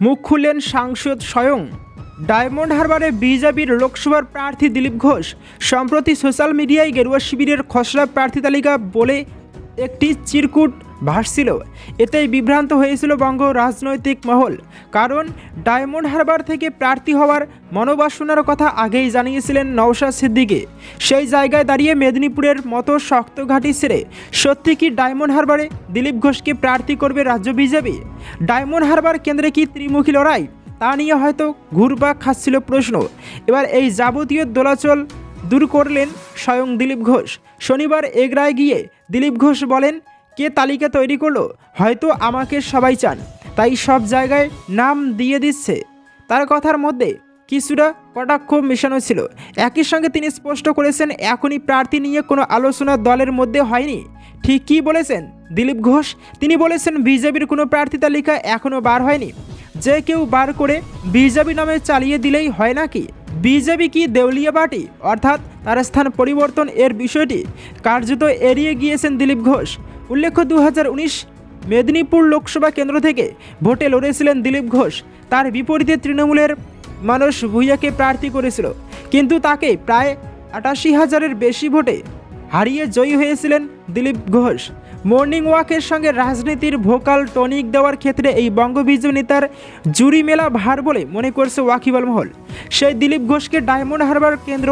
মুখ খুললেন সাংসদ স্বয়ং। ডায়মন্ড হারবারে বিজেপির লোকসভার প্রার্থী দিলীপ ঘোষ। সম্প্রতি সোশ্যাল মিডিয়ায় গেরুয়া শিবিরের খসড়া প্রার্থী তালিকা বলে একটি চিরকুট ভাসছিল। এতেই বিভ্রান্ত হয়েছিল বঙ্গ রাজনৈতিক মহল, কারণ ডায়মন্ড হারবার থেকে প্রার্থী হওয়ার মনোবাসনার কথা আগেই জানিয়েছিলেন নওশাদ সিদ্দিকে। সেই জায়গায় দাঁড়িয়ে মেদিনীপুরের মতো শক্ত ঘাঁটি ছেড়ে সত্যি কি ডায়মন্ড হারবারে দিলীপ ঘোষকে প্রার্থী করবে রাজ্য বিজেপি? ডায়মন্ড হারবার কেন্দ্রে কি ত্রিমুখী লড়াই? তা নিয়ে হয়তো ঘুরপাক খাচ্ছিল প্রশ্ন। এবার এই যাবতীয় দোলাচল দূর করলেন স্বয়ং দিলীপ ঘোষ। শনিবার এগরায় গিয়ে দিলীপ ঘোষ বলেন কে তালিকা তৈরি করল? হয়তো আমাকে সবাই চান। তাই সব জায়গায় নাম দিয়ে দিচ্ছে। তার কথার মধ্যে কিছুটা কটাক্ষ মেশানো ছিল। একই সঙ্গে তিনি স্পষ্ট করেছেন, এখনই প্রার্থী নিয়ে কোনো আলোচনা দলের মধ্যে হয়নি। ঠিক কী বলেছেন? দিলীপ ঘোষ? তিনি বলেছেন, বিজেপির কোনো প্রার্থী তালিকা এখনও বার হয়নি। যে কেউ বার করে বিজেপি নামে চালিয়ে দিলেই হয় নাকি? বিজেপি কি দেউলিয়া পার্টি? অর্থাৎ তার স্থান পরিবর্তন এর বিষয়টি কার্যত এড়িয়ে গিয়েছেন দিলীপ ঘোষ। উল্লেখ্য দু হাজার উনিশ মেদিনীপুর লোকসভা কেন্দ্র থেকে ভোটে লড়েছিলেন দিলীপ ঘোষ। তার বিপরীতে তৃণমূলের মানুষ ভূঁইয়াকে প্রার্থী করেছিল। কিন্তু তাকে প্রায় আটাশি হাজারের বেশি ভোটে হারিয়ে জয়ী হয়েছিলেন দিলীপ ঘোষ। মর্নিং ওয়াকের সঙ্গে রাজনীতির ভোকাল টনিক দেওয়ার ক্ষেত্রে এই বঙ্গ বিজেপি নেতার জুরি মেলা ভার বলে মনে করছে ওয়াকিবল মহল। সেই দিলীপ ঘোষকে ডায়মন্ড হারবার কেন্দ্র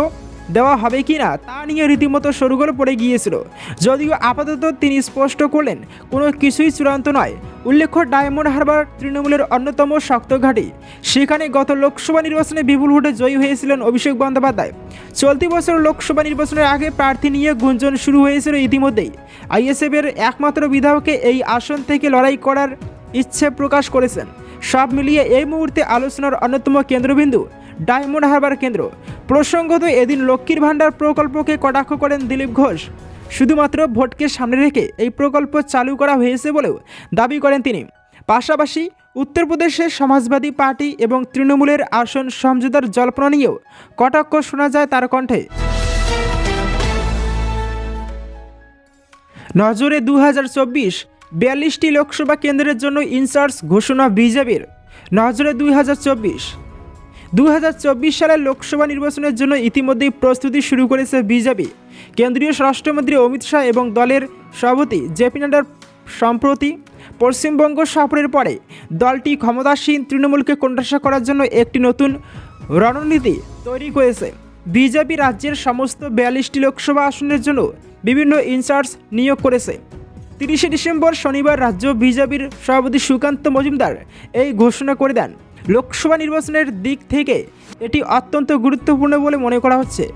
দেওয়া হবে কি না তা নিয়ে রীতিমতো সরগোল পড়ে গিয়েছিল। যদিও আপাতত তিনি স্পষ্ট করলেন, কোনো কিছুই চূড়ান্ত নয়। উল্লেখ্য, ডায়মন্ড হারবার তৃণমূলের অন্যতম শক্ত ঘাঁটি। সেখানে গত লোকসভা নির্বাচনে বিপুল ভোটে জয়ী হয়েছিলেন অভিষেক বন্দ্যোপাধ্যায়। চলতি বছর লোকসভা নির্বাচনের আগে প্রার্থী নিয়ে গুঞ্জন শুরু হয়েছিল ইতিমধ্যেই। আইএসএফের একমাত্র বিধায়ককে এই আসন থেকে লড়াই করার ইচ্ছে প্রকাশ করেছেন। সব মিলিয়ে এই মুহূর্তে আলোচনার অন্যতম কেন্দ্রবিন্দু ডায়মন্ড হারবার কেন্দ্র। প্রসঙ্গত, এদিন লক্ষ্মীর ভাণ্ডার প্রকল্পকে কটাক্ষ করেন দিলীপ ঘোষ। শুধুমাত্র ভোটকে সামনে রেখে এই প্রকল্প চালু করা হয়েছে বলেও দাবি করেন তিনি। পাশাপাশি, উত্তরপ্রদেশের সমাজবাদী পার্টি এবং তৃণমূলের আসন সমঝোতার জল্পনা নিয়েও কটাক্ষ শোনা যায় তার কণ্ঠে। নজরে দু হাজার চব্বিশ, বিয়াল্লিশটি লোকসভা কেন্দ্রের জন্য ইনচার্জ ঘোষণা বিজেপির। নজরে দুই হাজার চব্বিশ দু হাজার চব্বিশ সালের লোকসভা নির্বাচনের জন্য ইতিমধ্যেই প্রস্তুতি শুরু করেছে বিজেপি। কেন্দ্রীয় স্বরাষ্ট্রমন্ত্রী অমিত শাহ এবং দলের সভাপতি জেপি নাড্ডার সম্প্রতি পশ্চিমবঙ্গ সফরের পরে দলটি ক্ষমতাসীন তৃণমূলকে কোণঠাসা করার জন্য একটি নতুন রণনীতি তৈরি করেছে। বিজেপি রাজ্যের সমস্ত বিয়াল্লিশটি লোকসভা আসনের জন্য বিভিন্ন ইনচার্জ নিয়োগ করেছে। তিরিশে ডিসেম্বর শনিবার রাজ্য বিজেপির সভাপতি সুকান্ত মজুমদার এই ঘোষণা করে দেন। লোকসভা নির্বাচনের দিক থেকে এটি অত্যন্ত গুরুত্বপূর্ণ বলে মনে করা হচ্ছে।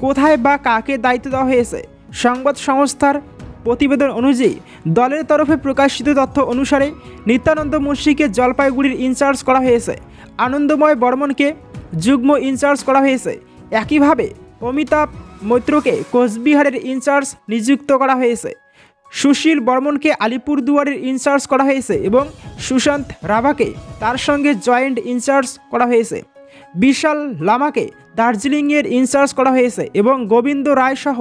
কোথায় বা কাকে দায়িত্ব দেওয়া হয়েছে? সংবাদ সংস্থার প্রতিবেদন অনুযায়ী দলের তরফে প্রকাশিত তথ্য অনুসারে নিত্যানন্দ মুন্সিকে জলপাইগুড়ির ইনচার্জ করা হয়েছে। আনন্দময় বর্মনকে যুগ্ম ইনচার্জ করা হয়েছে। একইভাবে অমিতাভ মৈত্রকে কোচবিহারের ইনচার্জ নিযুক্ত করা হয়েছে। সুশীল বর্মনকে আলিপুরদুয়ারের ইনচার্জ করা হয়েছে এবং সুশান্ত রাভাকে তার সঙ্গে জয়েন্ট ইনচার্জ করা হয়েছে। বিশাল লামাকে দার্জিলিংয়ের ইনচার্জ করা হয়েছে এবং গোবিন্দ রায় সহ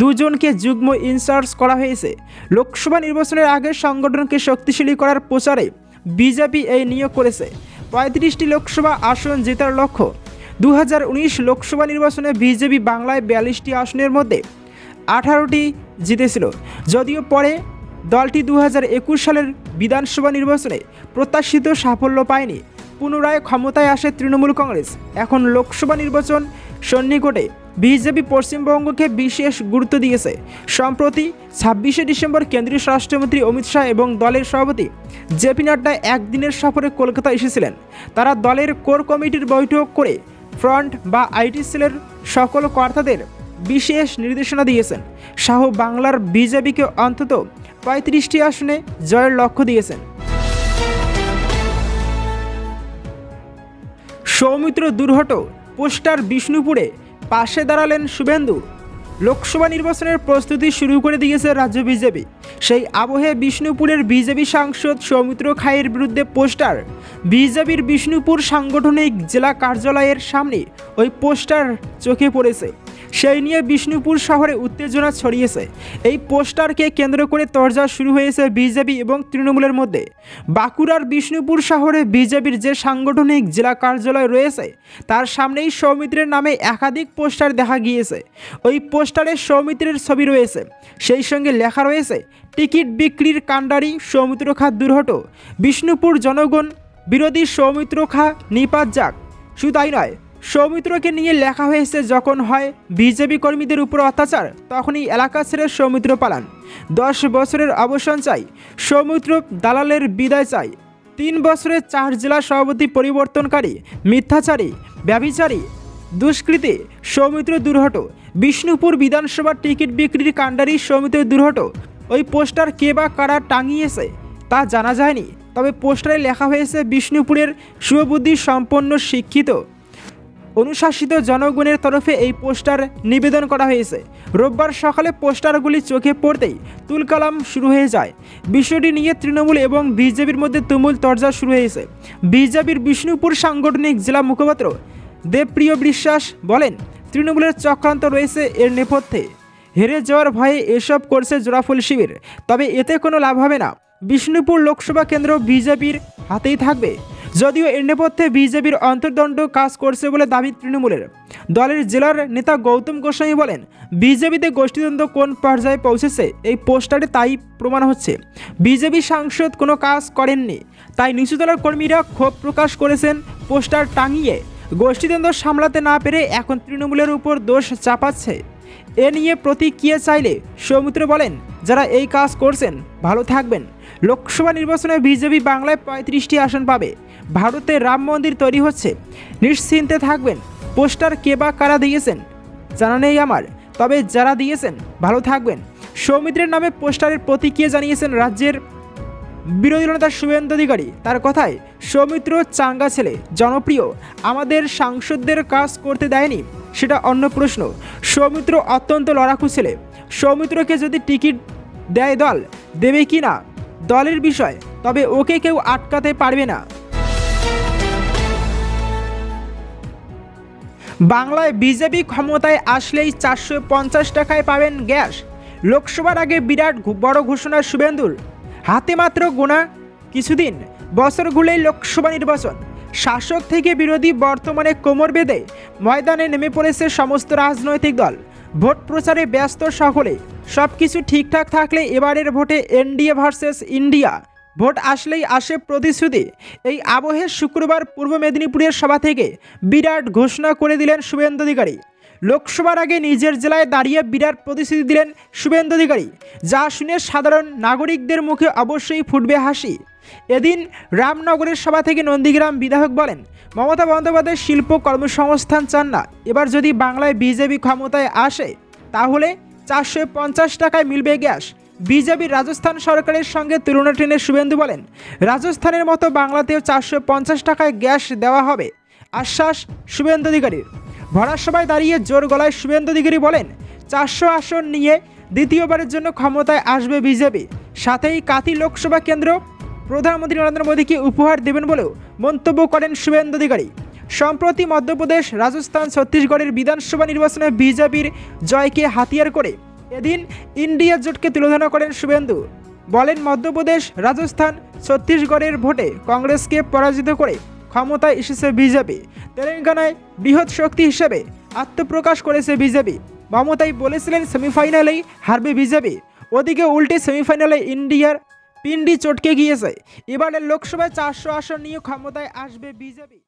দুজনকে যুগ্ম ইনচার্জ করা হয়েছে। লোকসভা নির্বাচনের আগে সংগঠনকে শক্তিশালী করার প্রচারে বিজেপি এই নিয়োগ করেছে। পঁয়ত্রিশটি লোকসভা আসন জেতার লক্ষ্য। দু হাজার উনিশ লোকসভা নির্বাচনে বিজেপি বাংলায় বিয়াল্লিশটি আসনের মধ্যে আঠারোটি জিতেছিল। যদিও পরে দলটি দু হাজার একুশ সালের বিধানসভা নির্বাচনে প্রত্যাশিত সাফল্য পায়নি। পুনরায় ক্ষমতায় আসে তৃণমূল কংগ্রেস। এখন লোকসভা নির্বাচন সন্নিকটে বিজেপি পশ্চিমবঙ্গকে বিশেষ গুরুত্ব দিয়েছে। সম্প্রতি ছাব্বিশে ডিসেম্বর কেন্দ্রীয় স্বরাষ্ট্রমন্ত্রী অমিত শাহ এবং দলের সভাপতি জেপি নাড্ডা একদিনের সফরে কলকাতা এসেছিলেন। তারা দলের কোর কমিটির বৈঠক করে ফ্রন্ট বা আইটি সেলের সকল কর্তাদের বিশেষ নির্দেশনা দিয়েছেন। শাহ বাংলার বিজেপিকে অন্তত পঁয়ত্রিশটি আসনে জয়ের লক্ষ্য দিয়েছেন। সৌমিত্র দুর্হট পোস্টার বিষ্ণুপুরে পাশে দাঁড়ালেন শুভেন্দু। লোকসভা নির্বাচনের প্রস্তুতি শুরু করে দিয়েছে রাজ্য বিজেপি। সেই আবহে বিষ্ণুপুরের বিজেপি সাংসদ সৌমিত্র খায়ের বিরুদ্ধে পোস্টার। বিজেপির বিষ্ণুপুর সাংগঠনিক জেলা কার্যালয়ের সামনে ওই পোস্টার চোখে পড়েছে। সেই নিয়ে বিষ্ণুপুর শহরে উত্তেজনা ছড়িয়েছে। এই পোস্টারকে কেন্দ্র করে তরজা শুরু হয়েছে বিজেপি এবং তৃণমূলের মধ্যে। বাঁকুড়ার বিষ্ণুপুর শহরে বিজেপির যে সাংগঠনিক জেলা কার্যালয় রয়েছে, তার সামনেই সৌমিত্রের নামে একাধিক পোস্টার দেখা গিয়েছে। ওই পোস্টারে সৌমিত্রের ছবি রয়েছে। সেই সঙ্গে লেখা রয়েছে, টিকিট বিক্রির কাণ্ডারি সৌমিত্র খা দুর্হট বিষ্ণুপুর জনগণ, বিরোধী সৌমিত্র খা নিপাত যাক। শুধু তাই নয় সৌমিত্রকে নিয়ে লেখা হয়েছে, যখন হয় বিজেপি কর্মীদের উপর অত্যাচার, তখনই এলাকা ছেড়ে সৌমিত্র পালান। দশ বছরের অবসান চাই, সৌমিত্র দালালের বিদায় চাই। তিন বছরের চার জেলা সভাপতি পরিবর্তনকারী, মিথ্যাচারী, ব্যভিচারী, দুষ্কৃতী, সৌমিত্র দুর্হট। বিষ্ণুপুর বিধানসভার টিকিট বিক্রির কাণ্ডারি সৌমিত্র দুর্হট। ওই পোস্টার কে বা কারা টাঙিয়েছে, তা জানা যায়নি। তবে পোস্টারে লেখা হয়েছে, বিষ্ণুপুরের শুভবুদ্ধি সম্পন্ন শিক্ষিত অনুশাসিত জনগণের তরফে এই পোস্টার নিবেদন করা হয়েছে। রোববার সকালে পোস্টারগুলি চোখে পড়তেই তুলকালাম শুরু হয়ে যায়। বিষয়টি নিয়ে তৃণমূল এবং বিজেপির মধ্যে তুমুল তরজা শুরু হয়েছে। বিজেপির বিষ্ণুপুর সাংগঠনিক জেলা মুখপাত্র দেবপ্রিয় বিশ্বাস বলেন, তৃণমূলের চক্রান্ত রয়েছে এর নেপথ্যে। হেরে যাওয়ার ভয়ে এসব করছে জোড়াফুল শিবির। তবে এতে কোনো লাভ হবে না। বিষ্ণুপুর লোকসভা কেন্দ্র বিজেপির হাতেই থাকবে। যদিও এর নেপথ্যে বিজেপির অন্তর্দণ্ড কাজ করছে বলে দাবি তৃণমূলের। দলের জেলার নেতা গৌতম গোস্বামী বলেন, বিজেপিতে গোষ্ঠীদ্বন্দ্ব কোন পর্যায়ে পৌঁছেছে এই পোস্টারে তাই প্রমাণ হচ্ছে। বিজেপি সাংসদ কোনো কাজ করেননি, তাই নিচু দলের কর্মীরা ক্ষোভ প্রকাশ করেছেন পোস্টার টাঙিয়ে। গোষ্ঠীদ্বন্দ্ব সামলাতে না পেরে এখন তৃণমূলের উপর দোষ চাপাচ্ছে। এ নিয়ে প্রতিক্রিয়া চাইলে সৌমিত্র বলেন, যারা এই কাজ করছেন, ভালো থাকবেন। লোকসভা নির্বাচনে বিজেপি বাংলায় পঁয়ত্রিশটি আসন পাবে। ভারতে রাম মন্দির তৈরি হচ্ছে। নিশ্চিন্তে থাকবেন। পোস্টার কে বা কারা দিয়েছেন? জানা নেই আমার। তবে যারা দিয়েছেন, ভালো থাকবেন। সৌমিত্রের নামে পোস্টারের প্রতিক্রিয়া জানিয়েছেন রাজ্যের বিরোধী নেতা শুভেন্দু অধিকারী। তার কথায়, সৌমিত্র চাঙ্গা ছেলে, জনপ্রিয়। আমাদের সাংসদদের কাজ করতে দেয়নি, সেটা অন্য প্রশ্ন। সৌমিত্র অত্যন্ত লড়াকু ছেলে। সৌমিত্রকে যদি টিকিট দেয় দল, দেবে কি না? দলের বিষয়, তবে ওকে কেউ আটকাতে পারবে না। বাংলায় বিজেপি ক্ষমতায় আসলেই চারশো পঞ্চাশ টাকায় পাবেন গ্যাস। লোকসভার আগে বিরাট বড় ঘোষণা শুভেন্দুর। হাতে মাত্র গোনা কিছুদিন, বছর ঘুলেই লোকসভা নির্বাচন। শাসক থেকে বিরোধী বর্তমানে কোমর বেঁধে ময়দানে নেমে পড়েছে সমস্ত রাজনৈতিক দল। ভোট প্রচারে ব্যস্ত সকলে সব কিছু ঠিকঠাক থাকলে এবারের ভোটে এনডিএ ভার্সেস ইন্ডিয়া। ভোট আসলেই আসে প্রতিশ্রুতি। এই আবহে শুক্রবার পূর্ব মেদিনীপুরের সভা থেকে বিরাট ঘোষণা করে দিলেন শুভেন্দু অধিকারী। লোকসভার আগে নিজের জেলায় দাঁড়িয়ে বিরাট প্রতিশ্রুতি দিলেন শুভেন্দু অধিকারী, যা শুনে সাধারণ নাগরিকদের মুখে অবশ্যই ফুটবে হাসি। এদিন রামনগরের সভা থেকে নন্দীগ্রাম বিধায়ক বলেন, মমতা বন্দ্যোপাধ্যায় শিল্প কর্মসংস্থান চান না, এবার যদি বাংলায় বিজেপি ক্ষমতায় আসে, তাহলে চারশো পঞ্চাশ টাকায় মিলবে গ্যাস। বিজেপির রাজস্থান সরকারের সঙ্গে তুলনা টেনে শুভেন্দু বলেন, রাজস্থানের মতো বাংলাতেও চারশো পঞ্চাশ টাকায় গ্যাস দেওয়া হবে। আশ্বাস শুভেন্দু অধিকারীর। ভরা সভায় দাঁড়িয়ে জোর গলায় শুভেন্দু অধিকারী বলেন, চারশো আসন নিয়ে দ্বিতীয়বারের জন্য ক্ষমতায় আসবে বিজেপি। সাথেই কাতি লোকসভা কেন্দ্র প্রধানমন্ত্রী নরেন্দ্র মোদীকে উপহার দেবেন বলেও মন্তব্য করেন শুভেন্দু অধিকারী। সম্প্রতি মধ্যপ্রদেশ, রাজস্থান, ছত্তিশগড়ের বিধানসভা নির্বাচনে বিজেপির জয়কে হাতিয়ার করে এদিন ইন্ডিয়া জোটকে তুলোধনা করেন শুভেন্দু। বলেন, মধ্যপ্রদেশ, রাজস্থান, ছত্তিশগড়ের ভোটে কংগ্রেসকে পরাজিত করে ক্ষমতায় এসেছে বিজেপি। তেলেঙ্গানায় বৃহৎ শক্তি হিসেবে আত্মপ্রকাশ করেছে বিজেপি। মমতাই বলেছিলেন, সেমিফাইনালেই হারবে বিজেপি। ওদিকে উল্টে সেমিফাইনালে ইন্ডিয়ার পিন্ডি চটকে গিয়েছে। এবারের লোকসভায় চারশো আসন নিয়ে ক্ষমতায় আসবে বিজেপি।